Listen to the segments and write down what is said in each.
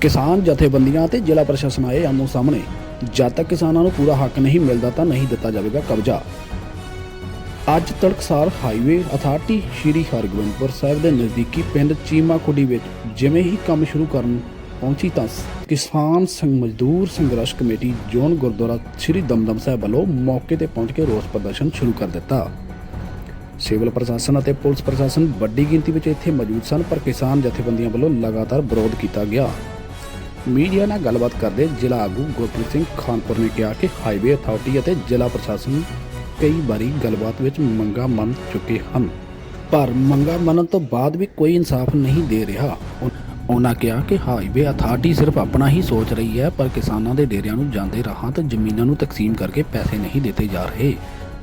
ਕਿਸਾਨ ਜਥੇਬੰਦੀਆਂ ਤੇ ਜ਼ਿਲ੍ਹਾ ਪ੍ਰਸ਼ਾਸਨ ਆਏ ਆਮੋ ਸਾਹਮਣੇ। ਜਦ ਤੱਕ ਕਿਸਾਨਾਂ ਨੂੰ ਪੂਰਾ ਹੱਕ ਨਹੀਂ ਮਿਲਦਾ ਤਾਂ ਨਹੀਂ ਦਿੱਤਾ ਜਾਵੇਗਾ ਕਬਜ਼ਾ। ਅੱਜ ਤੜਕਸਾਰ ਹਾਈਵੇ ਅਥਾਰਟੀ ਸ਼੍ਰੀ ਹਰਗੋਬਿੰਦਪੁਰ ਸਾਹਿਬ ਦੇ ਨਜ਼ਦੀਕੀ ਪਿੰਡ ਚੀਮਾ ਖੁੱਡੀ ਵਿੱਚ ਜਿਵੇਂ ਹੀ ਕੰਮ ਸ਼ੁਰੂ ਕਰਨ ਪਹੁੰਚੀ ਤਾਂ ਕਿਸਾਨ ਸੰਘ ਮਜ਼ਦੂਰ ਸੰਘਰਸ਼ ਕਮੇਟੀ ਜ਼ੋਨ ਗੁਰਦੁਆਰਾ ਸ਼੍ਰੀ ਦਮਦਮ ਸਾਹਿਬ ਵੱਲੋਂ ਮੌਕੇ ਤੇ ਪਹੁੰਚ ਕੇ ਰੋਸ ਪ੍ਰਦਰਸ਼ਨ ਸ਼ੁਰੂ ਕਰ ਦਿੱਤਾ। ਸਿਵਲ ਪ੍ਰਸ਼ਾਸਨ ਅਤੇ ਪੁਲਿਸ ਪ੍ਰਸ਼ਾਸਨ ਵੱਡੀ ਗਿਣਤੀ ਵਿੱਚ ਇੱਥੇ ਮੌਜੂਦ ਸਨ, ਪਰ ਕਿਸਾਨ ਜਥੇਬੰਦੀਆਂ ਵੱਲੋਂ ਲਗਾਤਾਰ ਵਿਰੋਧ ਕੀਤਾ ਗਿਆ। ਮੀਡੀਆ ਨਾਲ ਗੱਲਬਾਤ ਕਰਦੇ ਜ਼ਿਲ੍ਹਾ ਆਗੂ ਗੁਰਪ੍ਰੀਤ ਸਿੰਘ ਖਾਨਪੁਰ ਨੇ ਕਿਹਾ ਕਿ ਹਾਈਵੇ ਅਥਾਰਟੀ ਅਤੇ ਜ਼ਿਲ੍ਹਾ ਪ੍ਰਸ਼ਾਸਨ ਕਈ ਵਾਰੀ ਗੱਲਬਾਤ ਵਿੱਚ ਮੰਗਾਂ ਮੰਨ ਚੁੱਕੇ ਹਨ, ਪਰ ਮੰਗਾਂ ਮੰਨਣ ਤੋਂ ਬਾਅਦ ਵੀ ਕੋਈ ਇਨਸਾਫ ਨਹੀਂ ਦੇ ਰਿਹਾ। ਉਹਨਾਂ ਕਿਹਾ ਕਿ ਹਾਈਵੇ ਅਥਾਰਟੀ ਸਿਰਫ ਆਪਣਾ ਹੀ ਸੋਚ ਰਹੀ ਹੈ, ਪਰ ਕਿਸਾਨਾਂ ਦੇ ਡੇਰਿਆਂ ਨੂੰ ਜਾਂਦੇ ਰਾਹਾਂ ਤੇ ਜ਼ਮੀਨਾਂ ਨੂੰ ਤਕਸੀਮ ਕਰਕੇ ਪੈਸੇ ਨਹੀਂ ਦਿੱਤੇ ਜਾ ਰਹੇ।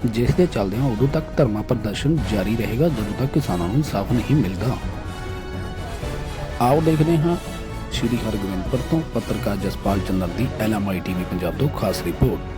ਜਿਸ ਦੇ ਚੱਲਦਿਆਂ ਉਦੋਂ ਤੱਕ ਧਰਮਾ ਪ੍ਰਦਰਸ਼ਨ ਜਾਰੀ ਰਹੇਗਾ, ਜਦੋਂ ਤੱਕ ਕਿਸਾਨਾਂ ਨੂੰ ਇਨਸਾਫ ਨਹੀਂ ਮਿਲਦਾ। ਆਓ ਦੇਖਦੇ ਹਾਂ ਸ਼੍ਰੀ ਹਰਗੋਬਿੰਦਪੁਰ ਤੋਂ ਪੱਤਰਕਾਰ ਜਸਪਾਲ ਚੰਦਰ ਦੀ ਐਲਐਮਆਈ ਟੀਵੀ ਪੰਜਾਬ ਤੋਂ ਖਾਸ ਰਿਪੋਰਟ।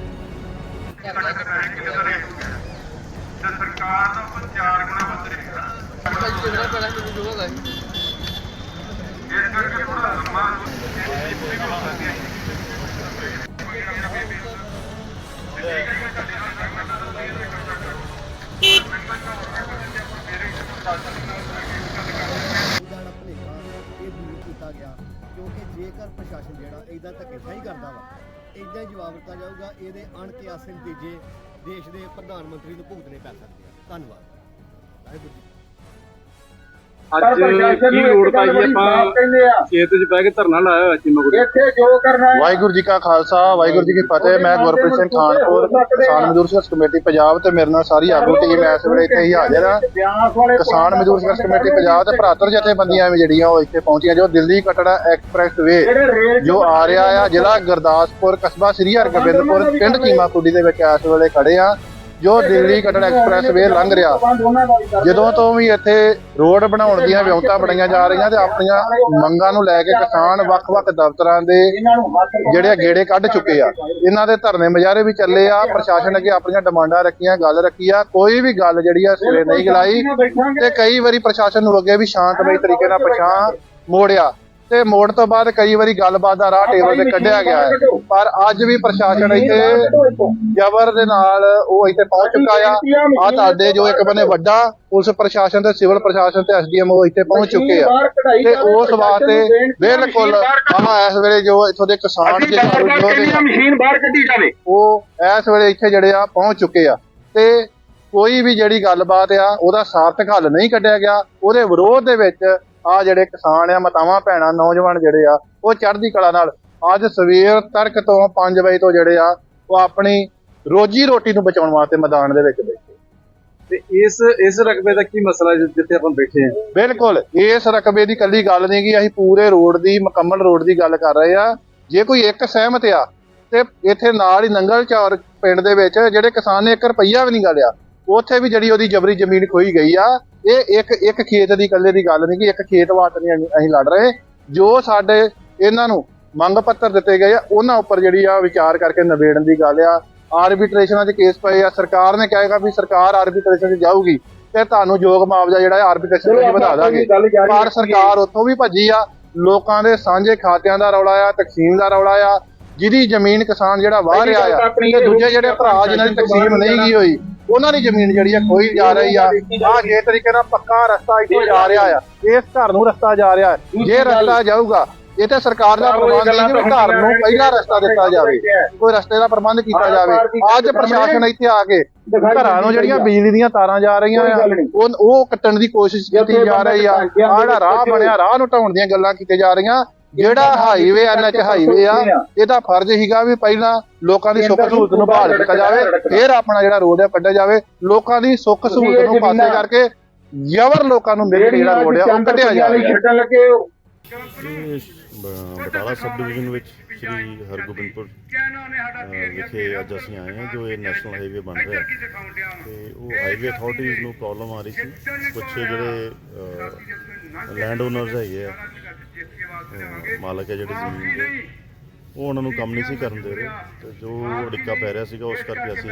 ਦੂਰ ਗਿਆ ਕਿਉਂਕਿ ਜੇਕਰ ਪ੍ਰਸ਼ਾਸਨ ਜਿਹੜਾ ਇਦਾਂ ਧੱਕੇਸ਼ਾਹੀ ਕਰਦਾ ਵਾ ਇਦਾਂ ਹੀ ਜਵਾਬ ਦਿੱਤਾ ਜਾਊਗਾ, ਇਹਦੇ ਅਣਕਿਆਸੇ ਨਤੀਜੇ ਦੇਸ਼ ਦੇ ਪ੍ਰਧਾਨ ਮੰਤਰੀ ਨੂੰ ਭੁਗਤਣੇ ਪੈ ਸਕਦੇ ਆ। ਧੰਨਵਾਦ। ਵਾਹਿਗੁਰੂ ਜੀ ਅੱਜ ਕੀ ਲੋੜ ਪਾਈ ਆਪਾਂ ਖੇਤ 'ਚ ਬਹਿ ਕੇ ਧਰਨਾ ਲਾਇਆ ਹੋਇਆ ਚੀਮਾ ਗੁੜੀ ਵਾਹਿਗੁਰੂ ਜੀ ਕਾ ਖਾਲਸਾ ਵਾਹਿਗੁਰੂ ਜੀ ਕੀ ਫਤਿਹ। ਮੈਂ ਗੁਰਪ੍ਰੀਤ ਸਿੰਘ ਖਾਨਪੁਰ ਕਿਸਾਨ ਮਜ਼ਦੂਰ ਸੰਘਰਸ਼ ਕਮੇਟੀ ਪੰਜਾਬ ਤੇ ਮੇਰੇ ਨਾਲ ਸਾਰੀ ਆਗੂ ਟੀਮ ਇਸ ਵੇਲੇ ਇੱਥੇ ਹੀ ਹਾਜ਼ਰ ਆ। ਕਿਸਾਨ ਮਜ਼ਦੂਰ ਸੰਘਰਸ਼ ਕਮੇਟੀ ਪੰਜਾਬ ਤੇ ਭਰਾਤਰ ਜਥੇਬੰਦੀਆਂ ਵੀ ਜਿਹੜੀਆਂ ਉਹ ਇੱਥੇ ਪਹੁੰਚੀਆਂ ਜੋ ਦਿੱਲੀ ਕਟੜਾ ਐਕਸਪ੍ਰੈਸ ਵੇ ਜੋ ਆ ਰਿਹਾ ਆ ਜ਼ਿਲ੍ਹਾ ਗੁਰਦਾਸਪੁਰ ਕਸਬਾ ਸ੍ਰੀ ਹਰਗੋਬਿੰਦਪੁਰ ਪਿੰਡ ਕੀਮਾਪੁਰੀ ਦੇ ਵਿੱਚ ਇਸ ਵੇਲੇ ਖੜੇ ਆ। ਜੋ ਦਿੱਲੀ ਕਟੜਾ ਐਕਸਪ੍ਰੈਸ ਵੇ ਲੰਘ ਰਿਹਾ, ਜਦੋਂ ਤੋਂ ਵੀ ਇੱਥੇ ਰੋਡ ਬਣਾਉਣ ਦੀਆਂ ਵਿਉਂਤਾਂ ਬਣਾਈਆਂ ਜਾ ਰਹੀਆਂ ਤੇ ਆਪਣੀਆਂ ਮੰਗਾਂ ਨੂੰ ਲੈ ਕੇ ਕਿਸਾਨ ਵੱਖ-ਵੱਖ ਦਫ਼ਤਰਾਂ ਦੇ ਜਿਹੜੇ ਆ ਗੇੜੇ ਕੱਢ ਚੁੱਕੇ ਆ। ਇਹਨਾਂ ਦੇ ਧਰਨੇ ਮੁਜ਼ਾਹਰੇ ਵੀ ਚੱਲੇ ਆ, ਪ੍ਰਸ਼ਾਸਨ ਅੱਗੇ ਆਪਣੀਆਂ ਡਿਮਾਂਡਾਂ ਰੱਖੀਆਂ, ਗੱਲ ਰੱਖੀ ਆ। ਕੋਈ ਵੀ ਗੱਲ ਜਿਹੜੀ ਆ ਸਿਰੇ ਨਹੀਂ ਗਲਾਈ ਤੇ ਕਈ ਵਾਰੀ ਪ੍ਰਸ਼ਾਸਨ ਨੂੰ ਅੱਗੇ ਵੀ ਸ਼ਾਂਤਮਈ ਤਰੀਕੇ ਨਾਲ ਪਛਾਣ ਮੋੜਿਆ। ਤੇ ਮੋੜ ਤੋਂ ਬਾਅਦ ਕਈ ਵਾਰੀ ਗੱਲਬਾਤ ਦਾ ਰਾਹ ਟੇਬਲ ਤੇ ਕੱਢਿਆ ਗਿਆ ਹੈ। ਪਰ ਅੱਜ ਵੀ ਪ੍ਰਸ਼ਾਸਨ ਇੱਥੇ ਜ਼ਬਰ ਦੇ ਨਾਲ ਉਹ ਇੱਥੇ ਪਹੁੰਚ ਚੁੱਕਾ ਆ। ਆ ਤੁਹਾਡੇ ਜੋ ਇੱਕ ਬੰਨੇ ਵੱਡਾ ਪੁਲਿਸ ਪ੍ਰਸ਼ਾਸਨ ਤੇ ਸਿਵਲ ਪ੍ਰਸ਼ਾਸਨ ਤੇ ਐਸਡੀਐਮ ਉਹ ਇੱਥੇ ਪਹੁੰਚ ਚੁੱਕੇ ਆ। ਤੇ ਉਸ ਵਾਸਤੇ ਬਿਲਕੁਲ ਆ ਇਸ ਵੇਲੇ ਜੋ ਇੱਥੋਂ ਦੇ ਕਿਸਾਨ ਜੇ ਯੋਧੇ ਆ, ਮਸ਼ੀਨ ਬਾਹਰ ਕੱਢੀ ਜਾਵੇ। ਉਹ ਇਸ ਵੇਲੇ ਇੱਥੇ ਜਿਹੜੇ ਆ ਪਹੁੰਚ ਚੁੱਕੇ ਆ। ਤੇ ਕੋਈ ਵੀ ਜਿਹੜੀ ਗੱਲਬਾਤ ਆ ਉਹਦਾ ਸਾਰਥਕ ਹੱਲ ਨਹੀਂ ਕੱਢਿਆ ਗਿਆ। ਉਹਦੇ ਵਿਰੋਧ ਦੇ ਵਿੱਚ ਆ ਜਿਹੜੇ ਕਿਸਾਨ ਆ ਮਾਤਾਵਾਂ ਭੈਣਾਂ ਨੌਜਵਾਨ ਜਿਹੜੇ ਆ ਉਹ ਚੜ੍ਹਦੀ ਕਲਾ ਨਾਲ ਅੱਜ ਸਵੇਰ ਤੜਕ ਤੋਂ 5 ਵਜੇ ਤੋਂ ਜਿਹੜੇ ਆ ਉਹ ਆਪਣੀ ਰੋਜੀ ਰੋਟੀ ਨੂੰ ਬਚਾਉਣ ਵਾਸਤੇ ਮੈਦਾਨ ਦੇ ਵਿੱਚ ਬੈਠੇ। ਤੇ ਇਸ ਇਸ ਰਕਬੇ ਦਾ ਕੀ ਮਸਲਾ ਜਿੱਥੇ ਆਪਾਂ ਬੈਠੇ ਹਾਂ ਬਿਲਕੁਲ ਇਸ ਰਕਬੇ ਦੀ ਕੱਲੀ ਗੱਲ ਨਹੀਂ ਕਿ ਅਸੀਂ ਪੂਰੇ ਰੋਡ ਦੀ ਮੁਕੰਮਲ ਰੋਡ ਦੀ ਗੱਲ ਕਰ ਰਹੇ ਆ। ਜੇ ਕੋਈ ਇੱਕ ਸਹਿਮਤ ਆ ਤੇ ਇੱਥੇ ਨਾਲ ਹੀ ਨੰਗਲ ਚੌਰ ਪਿੰਡ ਦੇ ਵਿੱਚ ਜਿਹੜੇ ਕਿਸਾਨ ਨੇ 1 ਰੁਪਈਆ ਵੀ ਨਹੀਂ ਗਾਲਿਆ ਉੱਥੇ ਵੀ ਜਿਹੜੀ ਉਹਦੀ ਜਬਰੀ ਜ਼ਮੀਨ ਖੋਈ ਗਈ ਆ ਇਹ ਇੱਕ ਇੱਕ ਖੇਤ ਦੀ ਇਕੱਲੇ ਦੀ ਗੱਲ ਨਹੀਂ ਕਿ ਇੱਕ ਖੇਤ ਵਾਟ ਨਹੀਂ ਅਸੀਂ- ਲੜ ਰਹੇ। ਜੋ ਸਾਡੇ ਇਹਨਾਂ ਨੂੰ ਮੰਗ ਪੱਤਰ ਦਿੱਤੇ ਗਏ ਆ ਉਹਨਾਂ ਉੱਪਰ ਜਿਹੜੀ ਆ ਵਿਚਾਰ ਕਰਕੇ ਨਿਬੇੜਨ ਦੀ ਗੱਲ ਆ। ਆਰਬਿਟ੍ਰੇਸ਼ਨਾਂ 'ਚ ਕੇਸ ਪਏ ਆ ਸਰਕਾਰ ਨੇ ਕਹੇਗਾ ਵੀ ਸਰਕਾਰ ਆਰਬਿਟ੍ਰੇਸ਼ਨ 'ਚ ਜਾਊਗੀ ਤੇ ਤੁਹਾਨੂੰ ਯੋਗ ਮੁਆਵਜ਼ਾ ਜਿਹੜਾ ਆਰਬਿਟ੍ਰੇਸ਼ਨ 'ਚ ਵਧਾ ਦਾਂਗੇ। ਪਰ ਸਰਕਾਰ ਉੱਥੋਂ ਵੀ ਭੱਜੀ ਆ ਲੋਕਾਂ ਦੇ ਸਾਂਝੇ ਖਾਤਿਆਂ ਦਾ ਰੌਲਾ ਆ ਤਕਸੀਮ ਦਾ ਰੌਲਾ ਆ ਜਿਹਦੀ ਜ਼ਮੀਨ ਕਿਸਾਨ ਜਿਹੜਾ ਵਾਹ ਰਿਹਾ ਆ ਤੇ ਦੂਜੇ ਜਿਹੜੇ ਭਰਾ ਜਿਨ੍ਹਾਂ ਦੀ ਤਕਸੀਮ ਨਹੀਂ ਗਈ ਹੋਈ ਉਹਨਾਂ ਦੀ ਜ਼ਮੀਨ ਜਿਹੜੀ ਆ ਖੋਈ ਜਾ ਰਹੀ ਆ। ਆ ਜੇ ਤਰੀਕੇ ਨਾਲ ਪੱਕਾ ਰਸਤਾ ਇੱਥੋਂ ਜਾ ਰਿਹਾ ਆ ਇਸ ਘਰ ਨੂੰ ਰਸਤਾ ਜਾ ਰਿਹਾ ਹੈ। ਜੇ ਰਸਤਾ ਜਾਊਗਾ ਇਹ ਤੇ ਸਰਕਾਰ ਦਾ ਪ੍ਰਬੰਧ ਹੈ ਕਿ ਘਰ ਨੂੰ ਪਹਿਲਾ ਰਸਤਾ ਦਿੱਤਾ ਜਾਵੇ। ਕੋਈ ਰਸਤੇ ਦਾ ਪ੍ਰਬੰਧ ਕੀਤਾ ਜਾਵੇ। ਅੱਜ ਪ੍ਰਸ਼ਾਸਨ ਇੱਥੇ ਆ ਕੇ ਘਰਾਂ ਨੂੰ ਜਿਹੜੀਆਂ ਬਿਜਲੀ ਦੀਆਂ ਤਾਰਾਂ ਜਾ ਰਹੀਆਂ ਆ ਉਹ ਉਹ ਕੱਟਣ ਦੀ ਕੋਸ਼ਿਸ਼ ਕੀਤੀ ਜਾ ਰਹੀ ਆ। ਜਿਹੜਾ ਰਾਹ ਬਣਿਆ ਰਾਹ ਨੂੰ ਢਾਉਣ ਦੀਆਂ ਗੱਲਾਂ ਕੀਤੀਆਂ ਜਾ ਰਹੀਆਂ। ਜਿਹੜਾ ਹਾਈਵੇ ਐਨਐਚ ਹਾਈਵੇ ਆ ਇਹਦਾ ਫਰਜ਼ ਹੀਗਾ ਵੀ ਪਹਿਲਾਂ ਲੋਕਾਂ ਦੀ ਸੁੱਖ ਸਹੂਲਤ ਨੂੰ ਬਹਾਲ ਕੀਤਾ ਜਾਵੇ ਫਿਰ ਆਪਣਾ ਜਿਹੜਾ ਰੋਡ ਆ ਕੱਢਿਆ ਜਾਵੇ। ਲੋਕਾਂ ਦੀ ਸੁੱਖ ਸਹੂਲਤ ਨੂੰ ਪਾਸੇ ਕਰਕੇ ਜ਼ਬਰ ਲੋਕਾਂ ਨੂੰ ਮਿਲ ਜਿਹੜਾ ਰੋਡ ਆ ਉਹ ਕੱਢਿਆ ਜਾਵੇ। ਛੱਡਣ ਲੱਗੇ ਬਟਾਲਾ ਸਬ ਡਿਵੀਜ਼ਨ ਵਿੱਚ ਸ਼੍ਰੀ ਹਰਗੋਬਿੰਦਪੁਰ ਵਿਖੇ ਅੱਜ ਅਸੀਂ ਆਏ ਹਾਂ ਜੋ ਇਹ ਨੈਸ਼ਨਲ ਹਾਈਵੇ ਬਣ ਰਿਹਾ ਹੈ। ਤੇ ਉਹ ਹਾਈਵੇ ਅਥਾਰਟੀਜ਼ ਨੂੰ ਪ੍ਰੋਬਲਮ ਆ ਰਹੀ ਸੀ। ਕੁਝ ਜਿਹੜੇ ਲੈਂਡ ਓਨਰਸ ਹੈਗੇ ਆ ਮਾਲਕ ਹੈ ਜਿਹੜੇ ਜ਼ਮੀਨ ਦੇ ਉਹ ਉਹਨਾਂ ਨੂੰ ਕੰਮ ਨਹੀਂ ਸੀ ਕਰਨ ਦੇ ਰਹੇ। ਤੇ ਜੋ ਅੜਿੱਕਾ ਪੈ ਰਿਹਾ ਸੀਗਾ ਉਸ ਕਰਕੇ ਅਸੀਂ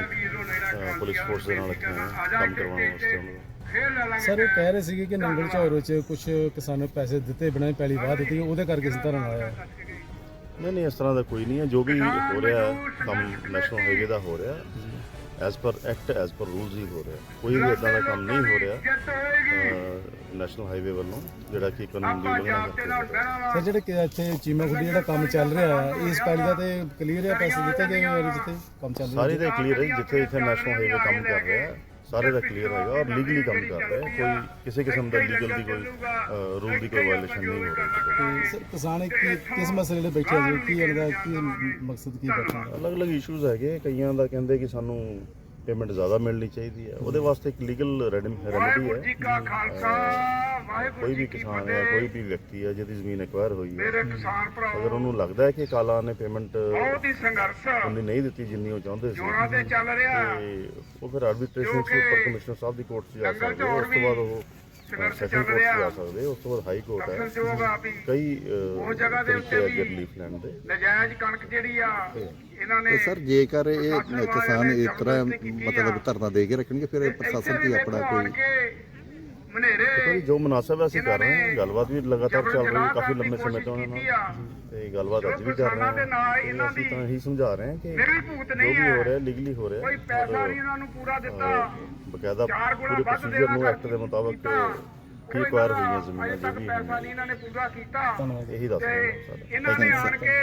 ਪੁਲਿਸ ਫੋਰਸ ਦੇ ਨਾਲ ਇੱਥੇ ਕੰਮ ਕਰਵਾਉਣ ਵਾਸਤੇ ਉਹਨਾਂ ਨੂੰ। ਸਰ ਉਹ ਕਹਿ ਰਹੇ ਸੀਗੇ ਕਿ ਨੰਗਲ ਝੌਰ ਵਿੱਚ ਕੁਝ ਕਿਸਾਨਾਂ ਨੂੰ ਪੈਸੇ ਦਿੱਤੇ ਬਿਨਾਂ ਹੀ ਪੈਲੀ ਵਾਹ ਦਿੱਤੀ ਉਹਦੇ ਕਰਕੇ ਅਸੀਂ ਧਰਨ ਆਇਆ ਨਹੀਂ ਨਹੀਂ ਇਸ ਤਰ੍ਹਾਂ ਦਾ ਕੋਈ ਨਹੀਂ ਹੈ। ਜੋ ਵੀ ਹੋ ਰਿਹਾ ਹੈ ਕੰਮ ਨੈਸ਼ਨਲ ਹਾਈਵੇ ਦਾ ਹੋ ਰਿਹਾ as per act as per rules ਹੀ ਹੋ ਰਿਹਾ। ਕੋਈ ਵੀ ਇਦਾਂ ਦਾ ਕੰਮ ਨਹੀਂ ਹੋ ਰਿਹਾ ਨੈਸ਼ਨਲ ਹਾਈਵੇ ਵੱਲੋਂ ਜਿਹੜਾ ਕਿ ਕਾਨੂੰਨ ਦੀ ਉਲੰਘਣਾ ਕਰਕੇ ਹੋ ਰਿਹਾ ਸਰ ਜਿਹੜੇ ਕਿ ਇੱਥੇ ਚੀਮਾ ਖੁੱਡੀ ਜਿਹੜਾ ਕੰਮ ਚੱਲ ਰਿਹਾ ਹੈ ਇਸ ਪੈਲੀ ਦਾ ਤੇ ਕਲੀਅਰ ਹੈ ਪੈਸੇ ਦਿੱਤੇ ਗਏ ਹੋਏ ਜਿੱਥੇ ਕੰਮ ਚੱਲ ਰਿਹਾ? ਸਾਰੇ ਦਾ ਕਲੀਅਰ ਹੈ ਜਿੱਥੇ ਇੱਥੇ ਨੈਸ਼ਨਲ ਹਾਈਵੇ ਕੰਮ ਕਰ ਰਿਹਾ। ਹੈ ਸਾਰੇ ਦਾ ਕਲੀਅਰ ਹੈਗਾ ਔਰ ਲੀਗਲੀ ਕੰਮ ਕਰ ਰਿਹਾ ਹੈ। ਕੋਈ ਕਿਸੇ ਕਿਸਮ ਦਾ ਲੀਗਲ ਦੀ ਕੋਈ ਰੂਲ ਦੀ ਕੋਈ ਵਾਇਲੇਸ਼ਨ ਨਹੀਂ ਹੋ ਰਹੀ ਤੇ ਸਰ, ਕਿਸਾਨ ਕੀ ਕਿਸ ਮਸਲੇ ਲਈ ਬੈਠੇ ਜੀ ਕੀ ਇਹਦਾ ਕੀ ਮਕਸਦ ਕੀ ਬੈਠਾ ਅਲੱਗ-ਅਲੱਗ ਇਸ਼ੂਜ਼ ਹੈਗੇ ਕਈਆਂ ਦਾ ਕਹਿੰਦੇ ਕਿ ਸਾਨੂੰ ਪੇਮੈਂਟ ਜ਼ਿਆਦਾ ਮਿਲਣੀ ਚਾਹੀਦੀ ਹੈ। ਉਹਦੇ ਵਾਸਤੇ ਇੱਕ ਲੀਗਲ ਰੈਮੇਡੀ ਹੈ। ਕਾ ਖਾਲਸਾ। ਵਾਹਿਗੁਰੂ ਕੋਈ ਵੀ ਕਿਸਾਨ ਹੈ ਕੋਈ ਵੀ ਵਿਅਕਤੀ ਹੈ ਜਿਹਦੀ ਜ਼ਮੀਨ ਐਕਵਾਇਰ ਹੋਈ ਹੈ ਮੇਰੇ ਕਿਸਾਨ ਭਰਾ ਅਗਰ ਉਹਨੂੰ ਲੱਗਦਾ ਹੈ ਕਿ ਕਾਲਾ ਨੇ ਪੇਮੈਂਟ ਬਹੁਤ ਹੀ ਸੰਘਰਸ਼ ਉਹਨੇ ਨਹੀਂ ਦਿੱਤੀ ਜਿੰਨੀ ਉਹ ਚਾਹੁੰਦੇ ਸੀ ਜੋਰਾਂ ਤੇ ਚੱਲ ਰਿਹਾ ਤੇ ਉਹ ਫਿਰ ਆਰਬਿਟ੍ਰੇਸ਼ਨ ਚ ਉੱਪਰ ਕਮਿਸ਼ਨਰ ਸਾਹਿਬ ਦੀ ਕੋਰਟ 'ਚ ਜਾ ਸਕਦੇ। ਉਸ ਤੋਂ ਬਾਅਦ ਉਹ ਸੰਘਰਸ਼ ਸੈਸ਼ਨ ਚੱਲ ਕੋਰਟ 'ਚ ਰਿਹਾ। ਜਾ ਸਕਦੇ। ਉਸ ਤੋਂ ਬਾਅਦ ਹਾਈ ਕੋਰਟ ਹੈ ਕਈ ਉਹ ਜਗ੍ਹਾ ਦੇ ਉੱਤੇ ਵੀ ਅੱਗੇ ਰਿਲੀਫ ਲੈਣ ਦੇ ਨਜਾਇਜ਼ ਕਣਕ ਜਿਹੜੀ ਆ ਇਹਨਾਂ ਨੇ ਸਰ ਜੇਕਰ ਇਹ ਕਿਸਾਨ ਇਸ ਤਰ੍ਹਾਂ ਮਤਲਬ। ਧਰਨਾ ਦੇ ਕੇ ਰੱਖਣਗੇ ਫਿਰ ਪ੍ਰਸ਼ਾਸਨ ਕੀ ਆਪਣਾ ਕੋਈ ਕੋਈ ਜੋ ਹੈ ਅਸੀਂ ਕਰ ਰਹੇ ਹਾਂ ਗੱਲਬਾਤ ਵੀ ਲਗਾਤਾਰ ਚੱਲ ਰਹੀ ਹੈ ਕਾਫੀ ਲੰਬੇ ਸਮੇਂ ਤੋਂ ਉਹਨਾਂ ਨਾਲ ਤੇ ਗੱਲਬਾਤ ਅੱਜ ਵੀ ਕਰ ਰਹੇ ਹਾਂ। ਅਸੀਂ ਤਾਂ ਇਹੀ ਸਮਝਾ ਰਹੇ ਹਾਂ ਕਿ ਜੋ ਨਹੀਂ ਵੀ ਹੈ ਹੋ। ਰਿਹਾ ਲੀਗਲੀ ਹੋ ਰਿਹਾ ਕੋਈ ਪੈਸਾ ਨਹੀਂ ਇਹਨਾਂ ਨੂੰ ਪੂਰਾ ਦਿੱਤਾ। ਬਕਾਇਦਾ ਪੂਰੇ ਵੱਧ ਪ੍ਰੋਸੀਜਰ ਨੂੰ ਐਕਟ ਦੇ ਮੁਤਾਬਕ। ਕੀ ਐਕਵਾਇਰ ਹੋਈਆਂ ਜ਼ਮੀਨਾਂ ਜੋ ਤੱਕ ਵੀ ਪੈਸਾ ਨਹੀਂ ਹੋਈਆਂ ਇਹਨਾਂ ਨੇ ਪੂਰਾ ਕੀਤਾ। ਇਹੀ ਦੱਸ ਰਹੇ ਹਾਂ ਇਹਨਾਂ ਨੇ ਆਣ ਕੇ